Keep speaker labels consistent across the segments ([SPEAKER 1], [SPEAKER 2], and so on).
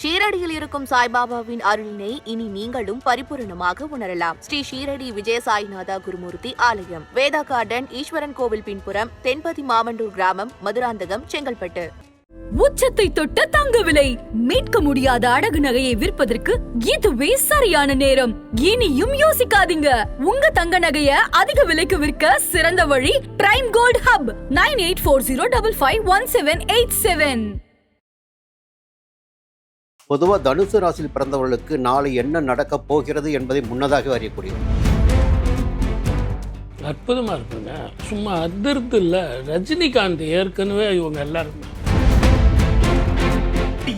[SPEAKER 1] ஷீரடியில் இருக்கும் சாய்பாபாவின் அருளினை இனி நீங்களும் பரிபூரணமாக உணரலாம். ஸ்ரீ ஷீரடி விஜய சாய்நாதா குருமூர்த்தி ஆலயம். வேதா கார்டன் ஈஸ்வரன் கோவில் பின்புறம் தென்பதி மாவண்டூர் கிராமம் மதுராந்தகம் செங்கல்பட்டு.
[SPEAKER 2] உச்சத்தை தொட்ட தங்க விலை. மீட்க முடியாத அடகு நகையை விற்பதற்கு இதுவே சரியான நேரம். இனியும் யோசிக்காதீங்க. உங்க தங்க நகைய அதிக விலைக்கு விற்க சிறந்த வழி Prime Gold Hub nine eight four zero double five one seven eight seven
[SPEAKER 3] பொதுவாக தனுசு ராசியில் பிறந்தவர்களுக்கு நாளை என்ன நடக்கப் போகிறது என்பதை முன்னதாக அறியக்கூடியது.
[SPEAKER 4] அற்புதமாக இருக்குங்க. சும்மா அதிர்த்து இல்லை. ரஜினிகாந்த் ஏற்கனவே இவங்க எல்லாருமே.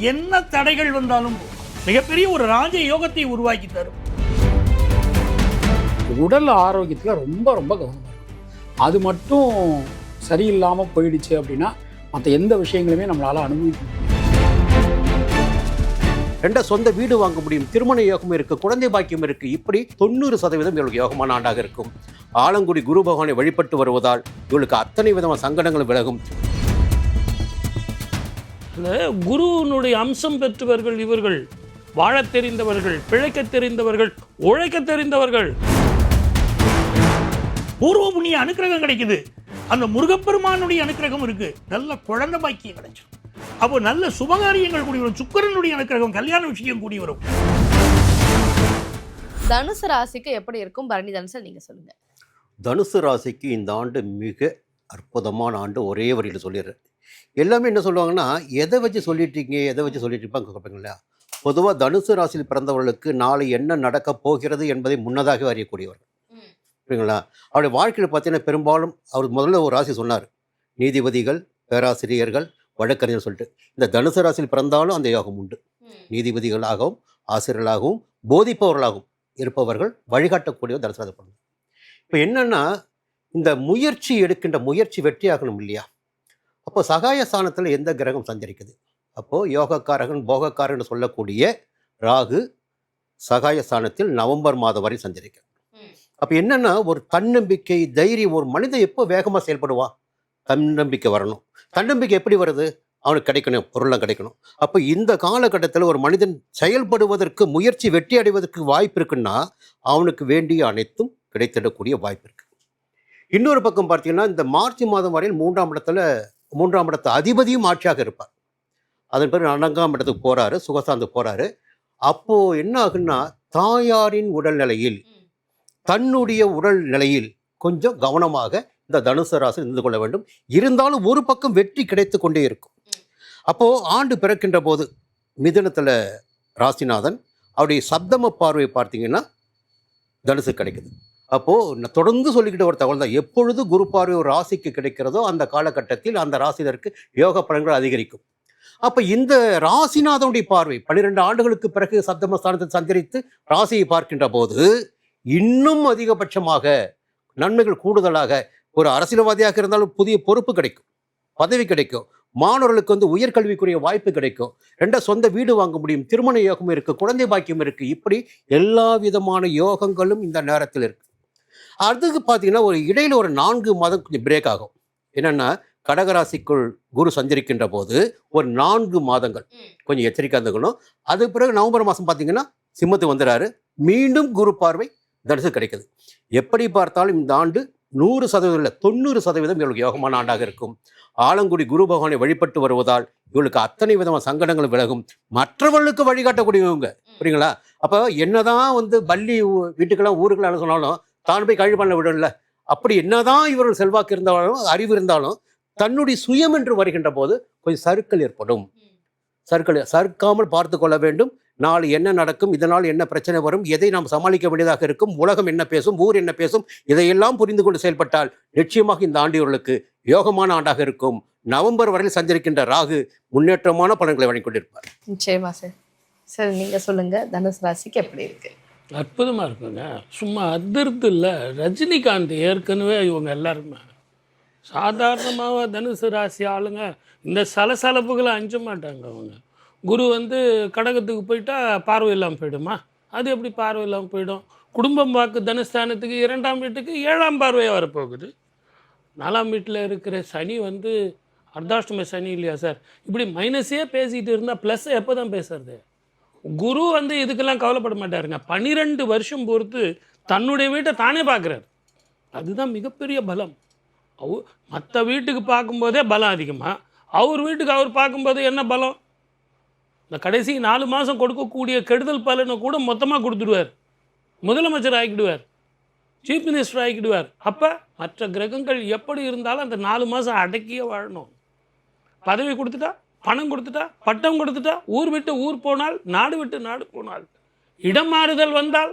[SPEAKER 5] என்ன தடைகள் வந்தாலும் மிகப்பெரிய ஒரு ராஜ யோகத்தை உருவாக்கி தரும்.
[SPEAKER 6] உடல் ஆரோக்கியத்தில் ரொம்ப ரொம்ப கவனமாக அது மட்டும் சரியில்லாமல் போயிடுச்சு அப்படின்னா மற்ற எந்த விஷயங்களுமே நம்மளால் அனுபவிக்க முடியாது.
[SPEAKER 3] ரெண்ட சொந்த வீடு வாங்க முடியும். திருமண யோகம் இருக்கு குழந்தை பாக்கியம் இருக்கு. இப்படி தொண்ணூறு சதவீதம் இவளுக்கு யோகமான ஆண்டாக இருக்கும். ஆலங்குடி குரு பகவானை வழிபட்டு வருவதால் இவளுக்கு அத்தனை விதமான சங்கடங்களும் விலகும்.
[SPEAKER 4] குருவினுடைய அம்சம் பெற்றவர்கள் இவர்கள். வாழத் தெரிந்தவர்கள் பிழைக்க தெரிந்தவர்கள் உழைக்க தெரிந்தவர்கள்.
[SPEAKER 5] பூர்வ புண்ணிய அனுக்கிரகம் கிடைக்குது. அந்த முருகப்பெருமானுடைய அனுக்கிரகம் இருக்கு. நல்ல குழந்தை பாக்கியம் கிடைச்சிடும். அப்போ நல்ல சுபகாரியங்கள் கூடி வரும். சுக்கரனுடைய அனுக்கிரகம் கல்யாண விஷயம் கூடி வரும்.
[SPEAKER 7] தனுசு ராசிக்கு எப்படி இருக்கும்? பரணி தனுசு நீங்க சொல்லுங்க.
[SPEAKER 3] தனுசு ராசிக்கு இந்த ஆண்டு மிக அற்புதமான ஆண்டு ஒரே வரியில் சொல்லிடுறேன். எல்லாமே என்ன சொல்லுவாங்கன்னா எதை வச்சு சொல்லிட்டு இருக்கீங்க எதை வச்சு சொல்லிட்டு இருப்பாங்க கேட்பீங்களா பொதுவாக தனுசு ராசியில் பிறந்தவர்களுக்கு நாளை என்ன நடக்கப் போகிறது என்பதை முன்னதாக அறியக்கூடியவர் புரியுங்களா அவருடைய வாழ்க்கையில் பார்த்தீங்கன்னா பெரும்பாலும் அவர் முதல்ல ஒரு ராசி சொன்னார். நீதிபதிகள் பேராசிரியர்கள் வழக்கறிஞர் சொல்லிட்டு இந்த தனுசு ராசியில் பிறந்தாலும் அந்த யோகம் உண்டு. நீதிபதிகளாகவும் ஆசிரியர்களாகவும் போதிப்பவர்களாகவும் இருப்பவர்கள் வழிகாட்டக்கூடிய தனுசு ராசி பிறந்தது இப்போ என்னன்னா இந்த முயற்சி எடுக்கின்ற முயற்சி வெற்றியாகணும் இல்லையா? அப்போ சகாய ஸ்தானத்தில் எந்த கிரகம் சஞ்சரிக்குது? அப்போது யோகக்காரகன் போகக்காரன் சொல்லக்கூடிய ராகு சகாய ஸ்தானத்தில் நவம்பர் மாதம் வரை சஞ்சரிக்கும் அப்போ என்னன்னா ஒரு தன்னம்பிக்கை தைரியம் ஒரு மனிதன் எப்போ வேகமாக செயல்படுவான்? தன்னம்பிக்கை வரணும். தன்னம்பிக்கை எப்படி வருது? அவனுக்கு கிடைக்கணும் பொருளாக கிடைக்கணும். அப்போ இந்த காலகட்டத்தில் ஒரு மனிதன் செயல்படுவதற்கு முயற்சி வெற்றி அடைவதற்கு வாய்ப்பு இருக்குன்னா அவனுக்கு வேண்டிய அனைத்தும் கிடைத்திடக்கூடிய வாய்ப்பு இருக்கு. இன்னொரு பக்கம் பார்த்தீங்கன்னா இந்த மார்ச் மாதம் வரையில் மூன்றாம் இடத்துல மூன்றாம் இடத்து அதிபதியும் ஆட்சியாக இருப்பார். அதன் பிறகு நான்காம் இடத்துக்கு போறாரு சுகசாந்து போறாரு. அப்போ என்ன ஆகுன்னா தாயாரின் உடல்நிலையில் தன்னுடைய உடல் நிலையில் கொஞ்சம் கவனமாக இந்த தனுசு ராசி நின்று கொள்ள வேண்டும். இருந்தாலும் ஒரு பக்கம் வெற்றி கிடைத்து கொண்டே இருக்கும். அப்போ ஆண்டு பிறக்கின்ற போது மிதுனத்தில் ராசிநாதன் அவருடைய சப்தம பார்வை பார்த்தீங்கன்னா தனுசு கிடைக்குது. அப்போது தொடர்ந்து சொல்லிக்கிட்டு ஒரு தகவல் தான். எப்பொழுது குரு பார்வை ஒரு ராசிக்கு கிடைக்கிறதோ அந்த காலகட்டத்தில் அந்த ராசினருக்கு யோக பலன்கள் அதிகரிக்கும். அப்போ இந்த ராசிநாதனுடைய பார்வை பன்னிரெண்டு ஆண்டுகளுக்கு பிறகு சப்தமஸ்தானத்தில் சந்தரித்து ராசியை பார்க்கின்ற போது இன்னும் அதிகபட்சமாக நன்மைகள் கூடுதலாக ஒரு அரசியல்வாதியாக இருந்தாலும் புதிய பொறுப்பு கிடைக்கும் பதவி கிடைக்கும் மாணவர்களுக்கு வந்து உயர்கல்விக்குரிய வாய்ப்பு கிடைக்கும். ரெண்ட சொந்த வீடு வாங்க முடியும் திருமண யோகம் இருக்கு குழந்தை பாக்கியம் இருக்கு. இப்படி எல்லா விதமான யோகங்களும் இந்த நேரத்தில் இருக்கு. அதுக்கு பார்த்தீங்கன்னா ஒரு இடையில ஒரு நான்கு மாதம் கொஞ்சம் பிரேக் ஆகும். என்னன்னா கடகராசிக்குள் குரு சஞ்சரிக்கின்ற போது ஒரு நான்கு மாதங்கள். கொஞ்சம் எச்சரிக்கை இருந்துக்கணும். அதுக்கு பிறகு நவம்பர் மாதம் பார்த்தீங்கன்னா சிம்மத்து வந்துடுறாரு. மீண்டும் குரு பார்வை தனுசு கிடைக்குது. எப்படி பார்த்தாலும் இந்த ஆண்டு நூறு சதவீதம் இல்லை தொண்ணூறு சதவீதம் இவளுக்கு யோகமான ஆண்டாக இருக்கும். ஆலங்குடி குரு பகவானை வழிபட்டு வருவதால் இவளுக்கு அத்தனை விதமான சங்கடங்கள் விலகும். மற்றவர்களுக்கு வழிகாட்டக்கூடியவங்க புரியுங்களா? அப்போ என்னதான் வந்து பள்ளி வீட்டுக்கெல்லாம் ஊருக்கெல்லாம் சொன்னாலும் தான் போய் கழிவு பண்ண விடல அப்படி என்னதான் இவர்கள் செல்வாக்கு இருந்தாலும் அறிவு இருந்தாலும் தன்னுடைய சுயம் என்று வருகின்ற போது கொஞ்சம் சறுக்கல் ஏற்படும். சறுக்கல் சறுக்காமல் பார்த்து கொள்ள வேண்டும். நாளை என்ன நடக்கும்? இதனால் என்ன பிரச்சனை வரும்? எதை நாம் சமாளிக்க வேண்டியதாக இருக்கும்? உலகம் என்ன பேசும்? ஊர் என்ன பேசும்? இதையெல்லாம் புரிந்து கொண்டு செயல்பட்டால் நிச்சயமாக இந்த ஆண்டு இவர்களுக்கு யோகமான ஆண்டாக இருக்கும். நவம்பர் வரையில் சஞ்சரிக்கின்ற ராகு முன்னேற்றமான பலன்களை வழங்கிக் கொண்டிருப்பார்.
[SPEAKER 7] நிச்சயமா சார். சரி நீங்க சொல்லுங்க. தனுசு ராசிக்கு எப்படி இருக்கு?
[SPEAKER 4] அற்புதமாக இருக்குங்க. சும்மா அதிர்த்து இல்லை. ரஜினிகாந்த் ஏற்கனவே இவங்க எல்லாருமே சாதாரணமாக தனுசு ராசி ஆளுங்க இந்த சலசலப்புகளை அஞ்ச மாட்டாங்க அவங்க. குரு வந்து கடகத்துக்கு போயிட்டா பார்வை இல்லாமல் போயிடுமா? அது எப்படி பார்வை இல்லாமல் போயிடும்? குடும்பம் வாக்கு தனுஸ்தானத்துக்கு இரண்டாம் வீட்டுக்கு ஏழாம் பார்வையாக வரப்போகுது. நாலாம் வீட்டில் இருக்கிற சனி வந்து அர்த்தாஷ்டம சனி இல்லையா சார்? இப்படி மைனஸே பேசிகிட்டு இருந்தால் ப்ளஸ் எப்போ தான் பேசுறது? குரு வந்து இதுக்கெல்லாம் கவலைப்பட மாட்டாருங்க. பன்னிரெண்டு வருஷம் பொறுத்து தன்னுடைய வீட்டை தானே பார்க்குறாரு. அதுதான் மிகப்பெரிய பலம். அவ மற்ற வீட்டுக்கு பார்க்கும்போதே பலம் அதிகமாக அவர் வீட்டுக்கு அவர் பார்க்கும்போது என்ன பலம்? இந்த கடைசி நாலு மாதம் கொடுக்கக்கூடிய கெடுதல் பலனை கூட மொத்தமாக கொடுத்துடுவார். முதலமைச்சர் ஆக்கிடுவார். Chief minister ஆக்கிடுவார். அப்போ மற்ற கிரகங்கள் எப்படி இருந்தாலும் அந்த நாலு மாதம் அடக்கியே வாழணும். பதவி கொடுத்துட்டா பணம் கொடுத்துட்டா பட்டம் கொடுத்துட்டா ஊர் விட்டு ஊர் போனால் நாடு விட்டு நாடு போனால் இடம் மாறுதல் வந்தால்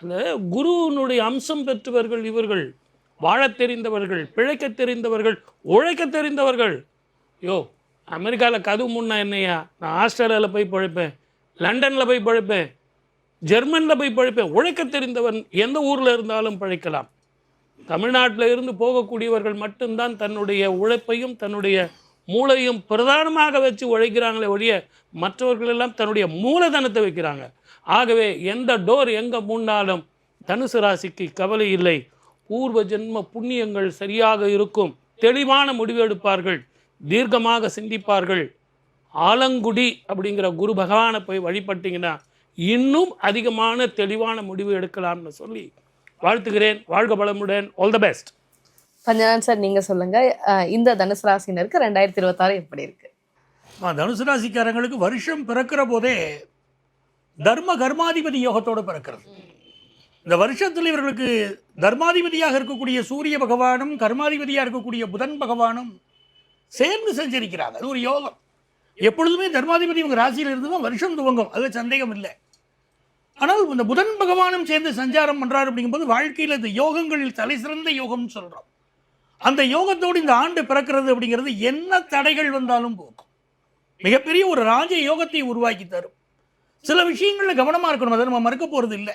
[SPEAKER 4] அந்த குருவினுடைய அம்சம் பெற்றவர்கள் இவர்கள். வாழத் தெரிந்தவர்கள் பிழைக்க தெரிந்தவர்கள் உழைக்க தெரிந்தவர்கள். யோ அமெரிக்காவில் கதவு முன்னா என்னையா நான் ஆஸ்திரேலியாவில் போய் பழைப்பேன் லண்டனில் போய் பழைப்பேன் ஜெர்மனில் போய் பழைப்பேன் உழைக்க தெரிந்தவன் எந்த ஊரில் இருந்தாலும் பழைக்கலாம். தமிழ்நாட்டில் இருந்து போகக்கூடியவர்கள் மட்டும்தான் தன்னுடைய உழைப்பையும் தன்னுடைய மூளையும் பிரதானமாக வச்சு உழைக்கிறாங்களே ஒழிய மற்றவர்கள் எல்லாம் தன்னுடைய மூலதனத்தை வைக்கிறாங்க. ஆகவே எந்த டோர் எங்கே மூடினாலும் தனுசு ராசிக்கு கவலை இல்லை. பூர்வ ஜென்ம புண்ணியங்கள் சரியாக இருக்கும். தெளிவான முடிவு எடுப்பார்கள் தீர்க்கமாக சிந்திப்பார்கள். ஆலங்குடி அப்படிங்கிற குரு பகவானை போய் வழிபட்டீங்கன்னா இன்னும் அதிகமான தெளிவான முடிவு எடுக்கலாம்னு சொல்லி வாழ்த்துகிறேன். வாழ்க வளமுடன். All the best
[SPEAKER 7] Panchanath sir நீங்க சொல்லுங்க. அஹ், இந்த தனுசு ராசினருக்கு ரெண்டாயிரத்தி இருபத்தாறு எப்படி இருக்கு?
[SPEAKER 5] தனுசு ராசிக்காரங்களுக்கு வருஷம் பிறக்கிற போதே தர்ம கர்மாதிபதி யோகத்தோடு பிறக்கிறது. இந்த வருஷத்தில் இவர்களுக்கு தர்மாதிபதியாக இருக்கக்கூடிய சூரிய பகவானும் கர்மாதிபதியாக இருக்கக்கூடிய புதன் பகவானும் சேர்ந்து செஞ்சிருக்கிறார் அது ஒரு யோகம். எப்பொழுதுமே தர்மாதிபதி இவங்க ராசியில் இருந்து தான் வருஷம் துவங்கும். அது சந்தேகம் இல்லை. ஆனால் இந்த புதன் பகவானும் சேர்ந்து சஞ்சாரம் பண்ணுறாரு அப்படிங்கும்போது வாழ்க்கையில் இந்த யோகங்களில் தலை சிறந்த யோகம்னு சொல்கிறோம் அந்த யோகத்தோடு இந்த ஆண்டு பிறக்கிறது அப்படிங்கிறது என்ன தடைகள் வந்தாலும் போக்கும் மிகப்பெரிய ஒரு ராஜ யோகத்தை உருவாக்கி தரும். சில விஷயங்களில் கவனமாக இருக்கணும். அதை நம்ம மறுக்க போகிறது இல்லை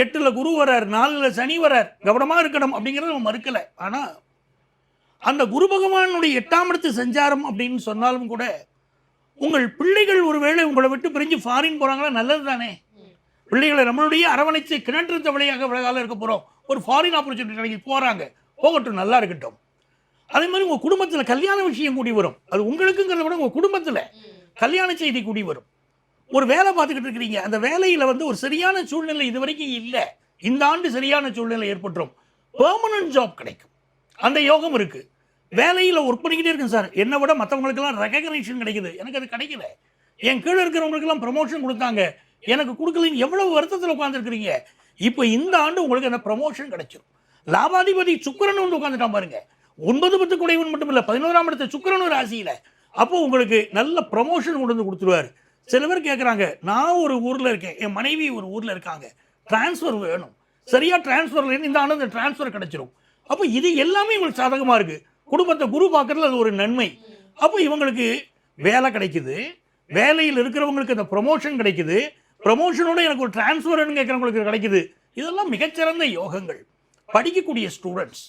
[SPEAKER 5] எட்டில் குரு வரார் நாலில் சனி வரார். கவனமாக இருக்கணும் அப்படிங்கிறத நம்ம மறுக்கலை. ஆனால் அந்த குரு பகவானுடைய எட்டாம் இடத்து சஞ்சாரம் அப்படின்னு சொன்னாலும் கூட உங்கள் பிள்ளைகள் ஒருவேளை உங்களை விட்டு பிரிஞ்சு ஃபாரின் போகிறாங்களா நல்லது தானே. பிள்ளைகளை நம்மளுடைய அரவணைச்சு கிணற்று தவளையாக விலகால இருக்க போகிறோம் ஒரு ஃபாரின் ஆப்பர்ச்சுனிட்டி கிடைக்கி போகிறாங்க போகட்டும் நல்லா இருக்கட்டும். அதே மாதிரி உங்கள் குடும்பத்தில் கல்யாண விஷயம் கூடி வரும். அது உங்களுக்குங்கிறத விட உங்கள் குடும்பத்தில் கல்யாண செய்தி கூடி வரும். ஒரு வேலை பார்த்துக்கிட்டு இருக்கிறீங்க. அந்த வேலையில் வந்து ஒரு சரியான சூழ்நிலை இது வரைக்கும் இல்லை. இந்த ஆண்டு சரியான சூழ்நிலை ஏற்பட்டுரும். பெர்மனன்ட் ஜாப் கிடைக்கும். அந்த யோகம் இருக்குது வேலையில் ஒர்க் பண்ணிக்கிட்டே இருக்கேன் சார் என்னை விட மற்றவங்களுக்கெல்லாம் ரெகக்னேஷன் கிடைக்குது. எனக்கு அது கிடைக்கல. என் கீழே இருக்கிறவங்களுக்கெல்லாம் ப்ரமோஷன் கொடுத்தாங்க. எனக்கு கொடுக்கலன்னு எவ்வளவு வருத்தத்தில் உட்காந்துருக்கிறீங்க இப்போ இந்த ஆண்டு உங்களுக்கு அந்த ப்ரமோஷன் கிடைச்சிரும். லாபாதிபதி சுக்கரன் வந்து உட்காந்துட்டான் பாருங்க. ஒன்பது பத்து குடைவன் மட்டும் இல்லை பதினோராம் இடத்த சுக்கரன் ஒரு ராசியில். அப்போ உங்களுக்கு நல்ல ப்ரமோஷன் கொண்டு வந்து கொடுத்துருவாரு. சில பேர் கேட்குறாங்க நான் ஒரு ஊரில் இருக்கேன் என் மனைவி ஒரு ஊரில் இருக்காங்க ட்ரான்ஸ்ஃபர் வேணும். சரியாக ட்ரான்ஸ்ஃபர் இந்த ஆண்டு அந்த ட்ரான்ஸ்ஃபர் கிடைச்சிரும். அப்போ இது எல்லாமே உங்களுக்கு சாதகமாக இருக்குது குடும்பத்தை குரு பார்க்குறதுல அது ஒரு நன்மை. அப்போ இவங்களுக்கு வேலை கிடைக்குது. வேலையில் இருக்கிறவங்களுக்கு அந்த ப்ரொமோஷன் கிடைக்குது. ப்ரொமோஷனோட எனக்கு ஒரு டிரான்ஸ்ஃபர்னு கேட்குறவங்களுக்கு கிடைக்குது. இதெல்லாம் மிகச்சிறந்த யோகங்கள். படிக்கக்கூடிய ஸ்டூடெண்ட்ஸ்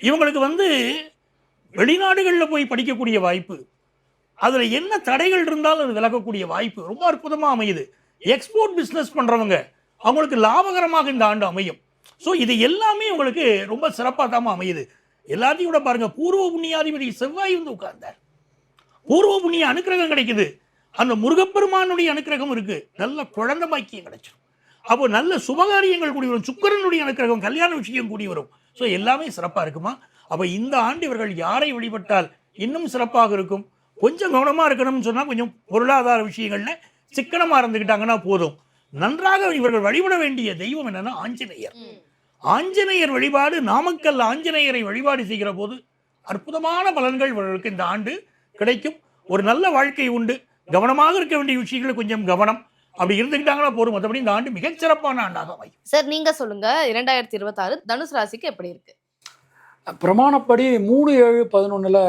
[SPEAKER 5] இவங்களுக்கு வந்து வெளிநாடுகளில் போய் படிக்கக்கூடிய வாய்ப்பு. அதில் என்ன தடைகள் இருந்தாலும் அது விலகக்கூடிய வாய்ப்பு ரொம்ப அற்புதமாக அமையுது. எக்ஸ்போர்ட் பிஸ்னஸ் பண்ணுறவங்க அவங்களுக்கு லாபகரமாக இந்த ஆண்டு அமையும். ஸோ இது எல்லாமே உங்களுக்கு ரொம்ப சிறப்பாக தான் அமையுது. எல்லாத்தையும் கூட பாருங்கள் பூர்வ புண்ணியாதிபதி செவ்வாய் வந்து உட்கார்ந்தார். பூர்வ புண்ணிய அனுக்கிரகம் கிடைக்குது. அந்த முருகப்பெருமானுடைய அனுக்கிரகம் இருக்குது நல்ல குழந்தை பாக்கியம் கிடைச்சிடும் அப்போ நல்ல சுபகாரியங்கள் கூடி வரும். சுக்கரனுடைய அனுக்கிரகம் கல்யாண விஷயம் கூடி வரும். ஸோ எல்லாமே சிறப்பாக இருக்குமா? அப்போ இந்த ஆண்டு இவர்கள் யாரை வழிபட்டால் இன்னும் சிறப்பாக இருக்கும்? கொஞ்சம் கவனமாக இருக்கணும்னு சொன்னால் கொஞ்சம் பொருளாதார விஷயங்களில் சிக்கனமாக இருந்துக்கிட்டாங்கன்னா போதும். நன்றாக இவர்கள் வழிபட வேண்டிய தெய்வம் என்னன்னா ஆஞ்சநேயர். ஆஞ்சநேயர் வழிபாடு நாமக்கல் ஆஞ்சநேயரை வழிபாடு செய்கிற போது அற்புதமான பலன்கள் இவர்களுக்கு இந்த ஆண்டு கிடைக்கும். ஒரு நல்ல வாழ்க்கை உண்டு. கவனமாக இருக்க வேண்டிய விஷயங்கள் கொஞ்சம் கவனம். அப்படி இருந்துக்கிட்டாங்கன்னா போதும். மற்றபடி இந்த ஆண்டு மிகச்சிறப்பான ஆண்டாக அமையும்.
[SPEAKER 7] சார் நீங்க சொல்லுங்க. இரண்டாயிரத்தி இருபத்தாறு தனுசு ராசிக்கு எப்படி இருக்கு?
[SPEAKER 6] பிரமாணப்படி மூணு ஏழு பதினொன்றில்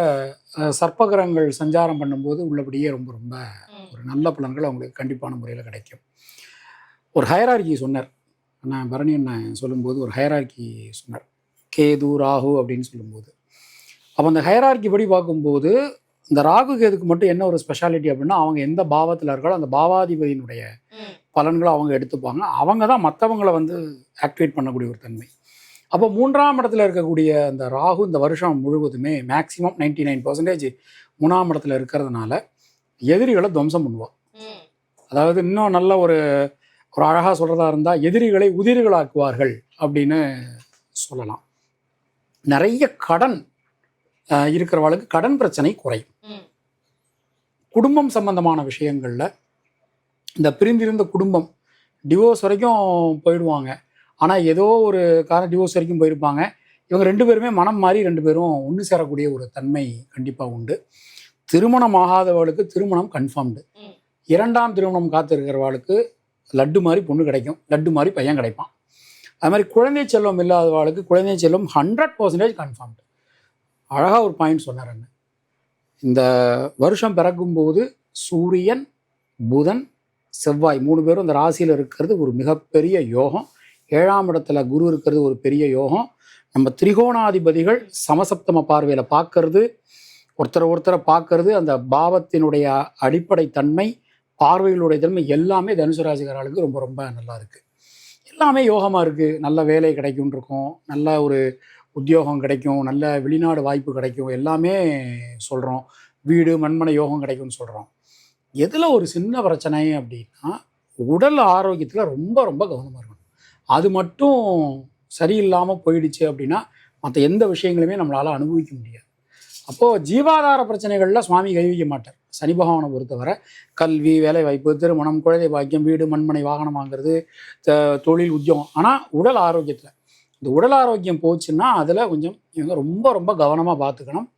[SPEAKER 6] சர்ப்பகிரகங்கள் சஞ்சாரம் பண்ணும்போது உள்ளபடியே ரொம்ப ரொம்ப ஒரு நல்ல பலன்கள் அவங்களுக்கு கண்டிப்பான முறையில் கிடைக்கும். ஒரு ஹயரார்கி சொன்னார். நான் பரணி அண்ணன் சொல்லும்போது ஒரு ஹயரார்கி சொன்னார். கேது ராகு அப்படின்னு சொல்லும்போது. அப்போ அந்த ஹயரார்கி படி பார்க்கும்போது இந்த ராகு கேதுக்கு மட்டும் என்ன ஒரு ஸ்பெஷாலிட்டி அப்படின்னா அவங்க எந்த பாவத்தில் இருக்காளோ அந்த பாவாதிபதியினுடைய பலன்களை அவங்க எடுத்துப்பாங்க. அவங்க தான் மற்றவங்களை வந்து ஆக்டிவேட் பண்ணக்கூடிய ஒரு தன்மை. அப்போ மூன்றாம் இடத்துல இருக்கக்கூடிய அந்த ராகு இந்த வருஷம் முழுவதுமே மேக்ஸிமம் நைன்டி நைன் பர்சன்டேஜ் மூணாம் இடத்துல இருக்கிறதுனால எதிரிகளை துவம்சம் பண்ணுவாள் அதாவது இன்னும் நல்ல ஒரு ஒரு அழகாக சொல்கிறதா இருந்தால் எதிரிகளை உதிரிகளாக்குவார்கள் அப்படின்னு சொல்லலாம். நிறைய கடன் இருக்கிறவளுக்கு கடன் பிரச்சனை குறையும். குடும்பம் சம்பந்தமான விஷயங்களில் இந்த பிரிந்திருந்த குடும்பம் டிவோர்ஸ் வரைக்கும் போயிடுவாங்க. ஆனால் ஏதோ ஒரு காரணம் டிவோர்ஸ் வரைக்கும் போயிருப்பாங்க. இவங்க ரெண்டு பேருமே மனம் மாறி ரெண்டு பேரும் ஒன்று சேரக்கூடிய ஒரு தன்மை கண்டிப்பாக உண்டு. திருமணம் ஆகாதவளுக்கு திருமணம் கன்ஃபார்ம்டு. இரண்டாம் திருமணம் காத்திருக்கிறவளுக்கு லட்டு மாதிரி பொண்ணு கிடைக்கும். லட்டு மாதிரி பையன் கிடைப்பான். அது மாதிரி குழந்தை செல்வம் இல்லாதவளுக்கு குழந்தை செல்வம் ஹண்ட்ரட் பர்சன்டேஜ் கன்ஃபார்ம்டு அழகாக ஒரு பாயிண்ட் சொன்னார் அண்ணன். இந்த வருஷம் பிறக்கும்போது சூரியன் புதன் செவ்வாய் மூணு பேரும் இந்த ராசியில் இருக்கிறது ஒரு மிகப்பெரிய யோகம். ஏழாம் இடத்துல குரு இருக்கிறது ஒரு பெரிய யோகம். நம்ம திரிகோணாதிபதிகள் சமசப்தம பார்வையில் பார்க்கறது ஒருத்தரை ஒருத்தரை பார்க்கறது அந்த பாவத்தினுடைய அடிப்படை தன்மை பார்வைகளுடைய தன்மை எல்லாமே தனுசு ராசிக்காரர்களுக்கு ரொம்ப ரொம்ப நல்லா இருக்குது எல்லாமே யோகமாக இருக்குது நல்ல வேலை கிடைக்கும்னு இருக்கும். நல்ல ஒரு உத்தியோகம் கிடைக்கும். நல்ல வெளிநாடு வாய்ப்பு கிடைக்கும். எல்லாமே சொல்கிறோம் வீடு மண்மனை யோகம் கிடைக்கும்னு சொல்கிறோம் எதில் ஒரு சின்ன பிரச்சனை அப்படின்னா உடல் ஆரோக்கியத்தில் ரொம்ப ரொம்ப கவனமாக இருக்கும் அது மட்டும் சரியில்லாமல் போயிடுச்சு அப்படின்னா மற்ற எந்த விஷயங்களுமே நம்மளால் அனுபவிக்க முடியாது. அப்போது ஜீவாதார பிரச்சனைகளில் சுவாமி கைவிக்க மாட்டார். சனி பகவானை பொறுத்தவரை கல்வி வேலை வாய்ப்பு திருமணம் குழந்தை பாக்கியம் வீடு மண்மனை வாகனம் வாங்குறது தொழில் உத்தியோகம். ஆனால் உடல் ஆரோக்கியத்தில். இந்த உடல் ஆரோக்கியம் போச்சுன்னா அதில் கொஞ்சம் இவங்க ரொம்ப ரொம்ப கவனமாக பார்த்துக்கணும்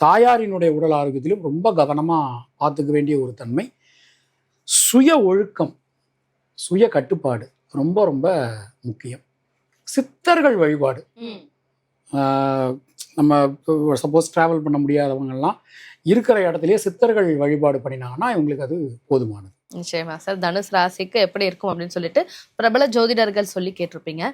[SPEAKER 6] தாயாரினுடைய உடல் ஆரோக்கியத்திலும் ரொம்ப கவனமாக பார்த்துக்க வேண்டிய ஒரு தன்மை. சுய ஒழுக்கம் சுய கட்டுப்பாடு. ரொம்ப ரொம்ப முக்கியம். சித்தர்கள் வழிபாடு. நம்ம சப்போஸ் ட்ராவல் பண்ண முடியாதவங்கெல்லாம் இருக்கிற இடத்துலயே சித்தர்கள் வழிபாடு பண்ணினாங்கன்னா இவங்களுக்கு அது போதுமானது.
[SPEAKER 7] நிச்சயமா. சார் தனுஷ் ராசிக்கு எப்படி இருக்கும் அப்படின்னு சொல்லிட்டு பிரபல ஜோதிடர்கள் சொல்லி கேட்டிருப்பீங்க.